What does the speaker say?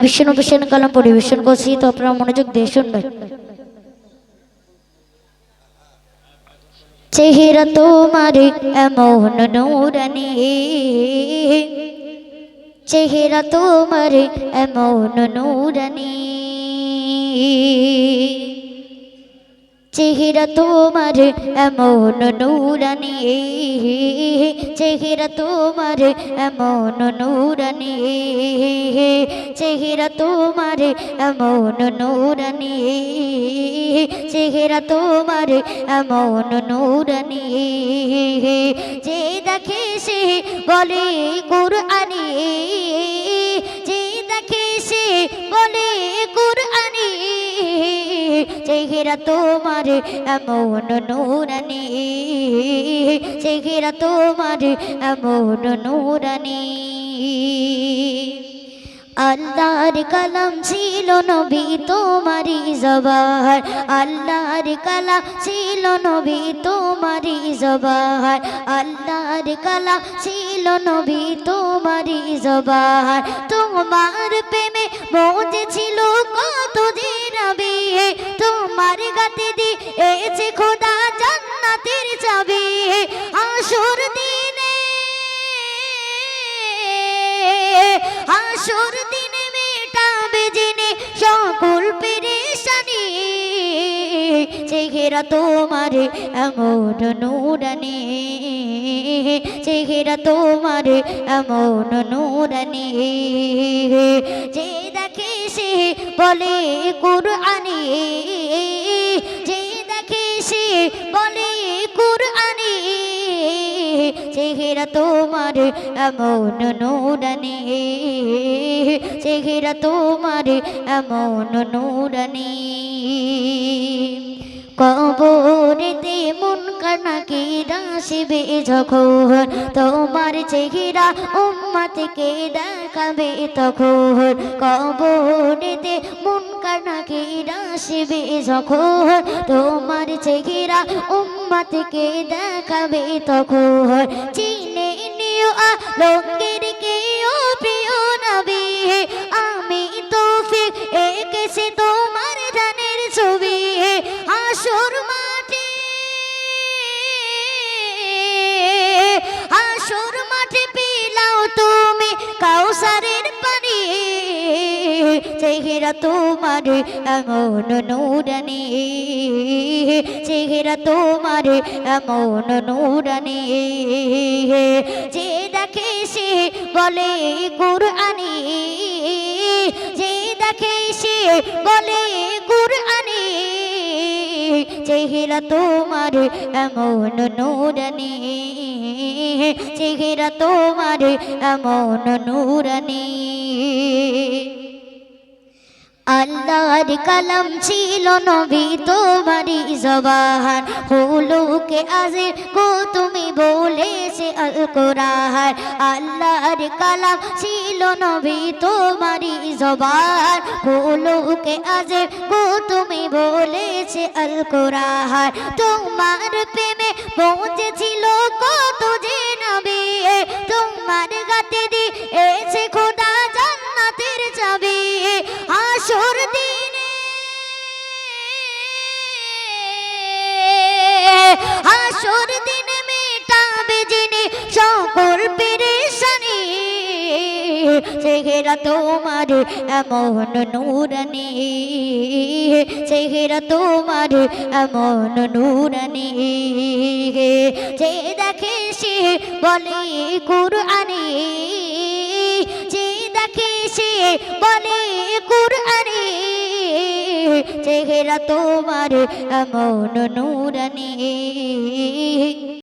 ভীষণ ভীষণ কালাম পরিবেশন করছি, তো আপনারা মনোযোগ দিয়ে শুনবেন। চেহারা তোমার এমন নূরানি। চেহারা তোমার এমন নূরানি। চেহারা তোমার এমন নূরানি। চেহারা তোমার এমন নূরানি। চেহারা তোমার এমন নূরানি। চেহারা তোমার এমন নূরানি। যে দেখে সে বলে, কুরআনি চেহারা তোমার এমন নূরানি। চেহারা তোমার এমন নূরানি। আল্লাহর কালাম ছিল নবী তোমারি জবার আল্লাহর কালাম ছিল নবী তোমারি জবার আল্লাহর কালাম ছিল নবী তোমারি জবার তোমার আসর দিনে মেটাবে জেনে সকল পেরেশানি। চেহেরা তোমার এমন নুরানি। চেহেরা তোমার এমন নুরানি। যে দেখে সে বলে কুরআনি। চেহারা তোমার এমন নুরানি। চেহারা তোমার এমন নুরানি। কবরেতে মন কানাকি রাশিবে যখন? তোমার চেহারা উম্মাতকে দেখাবে তখন? কবরেতে মন কানাকি রাশিবে যখন? তোমার চেহারা উম্মাতকে দেখাবে তখন? চিনে চেহারা তোমার এমন নূরানি। চেহারা তোমার এমন নূরানি। যে দেখে সে বলে কুরআনি। যে দেখে সে বলে কুরআনি। চেহারা তোমার এমন নূরানি। চেহারা তোমার এমন নূরানি। আল্লাহর কালাম ছিল নবী তোমারি জবান হুলুকে আজে গো তুমি বলেছে আল কোরআন আল্লাহর কালাম ছিল নবী তোমারি জবান হুলুকে আজে গো তুমি বলেছে আল কোরআন তোমার প্রেমে পৌঁছেছিল কত যে নবী। তোমার গাতে দি এসে আসর দিনে তোমার এমন নূরানি। চেহারা তোমার এমন নূরানি। যে দেখে সে বলে কুরআনি। যে দেখে সে বলে চেহারা তোমার এমন নূরানি।